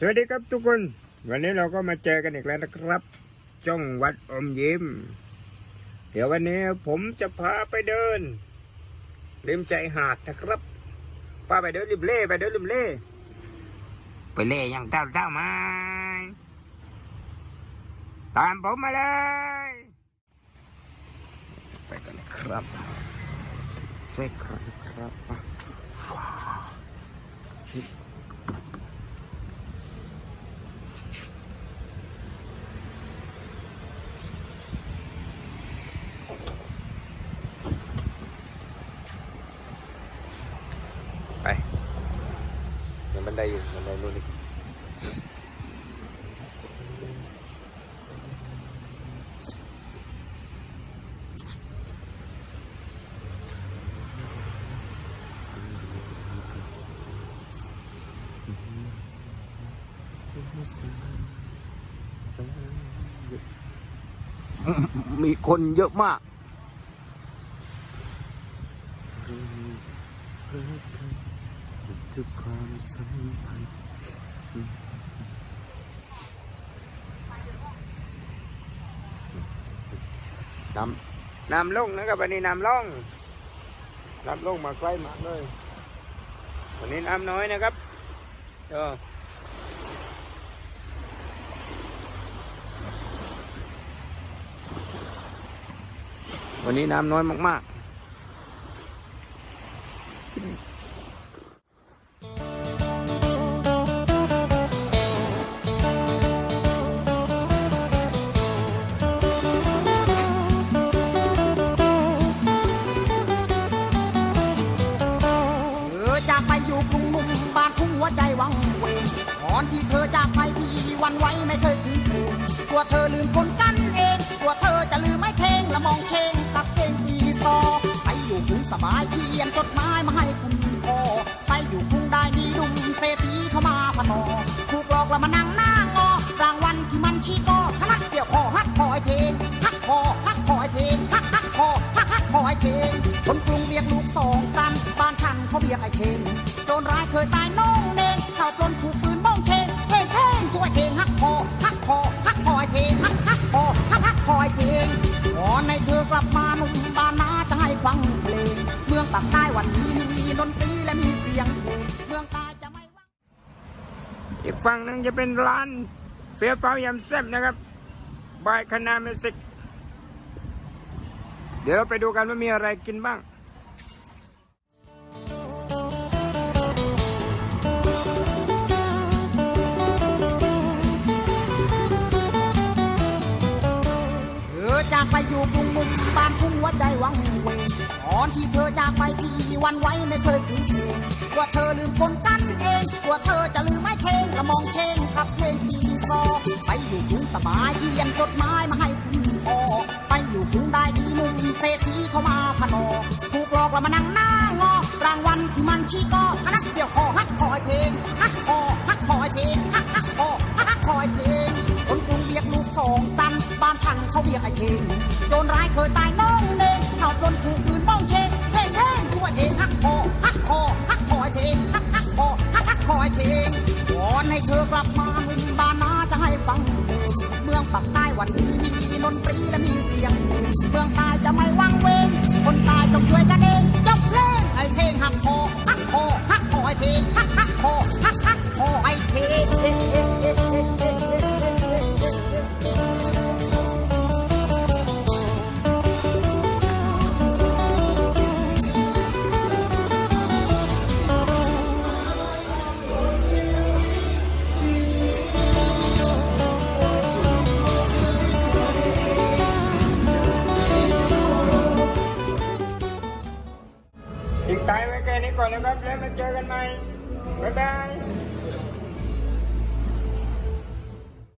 สวัสดีครับทุกคน วันนี้เราก็มาเจอกันอีกแล้วนะครับจ้องวัดอมยิ้ม เดี๋ยววันนี้ผมจะพาไปเดินริมใจหาดนะครับพาไปเดินริมเล่ไปเดินริมเล่ไปเล่ยังเจ้าเจ้ามาตามผมมาเลย ไปกันครับเฟกครับครับว้าว đây mình đây luôn đi มีคนเยอะมาก ทุกความสัมพันธ์นำนำลงนะครับวันนี้นำลงนำลงมาใกล้มากเลยวันนี้น้ำน้อยนะครับเออวันนี้น้ำน้อยมาก วังเวงก่อนที่เธอจากไปพี่วันไว้ไม่เคยคุ้นเคยกลัวเธอลืมคนกันเองกลัวเธอจะลืมไม่เทงและมองเชงกับเพลงปีซอไปอยู่กรุงสบายเขียนจดหมายมาให้คุณพ่อไปอยู่กรุงได้มีดุมเศรษฐีเข้ามาพนอถูกหลอกแล้วมานั่งหน้างอรางวัลที่มันชี้ก็ทะลักเกี่ยวคอฮักคอยเทงฮักคอฮักคอยเทงฮักฮักคอฮักฮักคอยเทงคนกรุงเรียกลูกสองกันบ้านฉันเขาเรียกไอ้เทงโจรร้ายเคยตายน้อง ยงเพลงเมืองใต้จะไม่ว่างอีกฝั่งหนึงจะเป็นร้านเฟี้ยวฟ้าวยำแซ่บนะครับบายคณาเมสิกเดี๋ยวเราไปดูกันว่ามีอะไรกินบ้างเธอจากไปอยู่กรุงมุมบ้านทุ่งหัวใจวังเวงตอนที่เธอจากไปพี่วันไว้ไม่เคยคืน เพลงกลัวเธอลืมคนกันเองกลัวเธอจะลืมไม่เทงละมองเชงกับเพลงปีซอไปอยู่กรุงสบายเขียนจดหมายมาให้คุณพ่อไปอยู่กรุงได้ดีหนุ่มเศรษฐีเข้ามาพนอถูกหลอกแล้วมานั่งหน้างอรางวัลที่มันชี้ก็คณะเกี่ยวคอฮักคอยเพลงฮักคอฮักคอยเพลงฮักฮักคอฮักคอยเพลงคนกรุงเรียกลูกสองตันบ้านฉันเขาเรียกไอ้เทงโจรร้ายเคยตายน้อง ปักใต้วันนี้มีดนตรีและมีเสียง เมืองใต้จะไม่วังเวงคนใต้ต้องช่วยกันเองยกเพลงไอ้เทงฮักคอฮักคอฮักคอไอ้เทง ตายไว้แค่นี้ก่อนนะครับแล้วมาเจอกันใหม่บ๊ายบาย